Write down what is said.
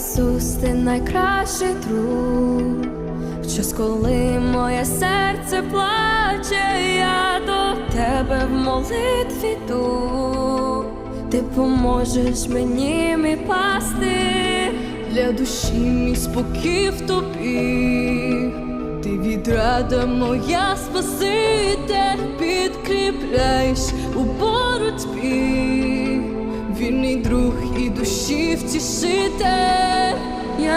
Ісус, ти найкращий друг. Час, коли моє серце плаче, я до тебе в молитві йду. Ти поможеш мені, мій пастир. Для душі мій спокій в тобі, ти відрада моя спаситель, підкріпляєш у боротьбі, вільний друг і душі втішитель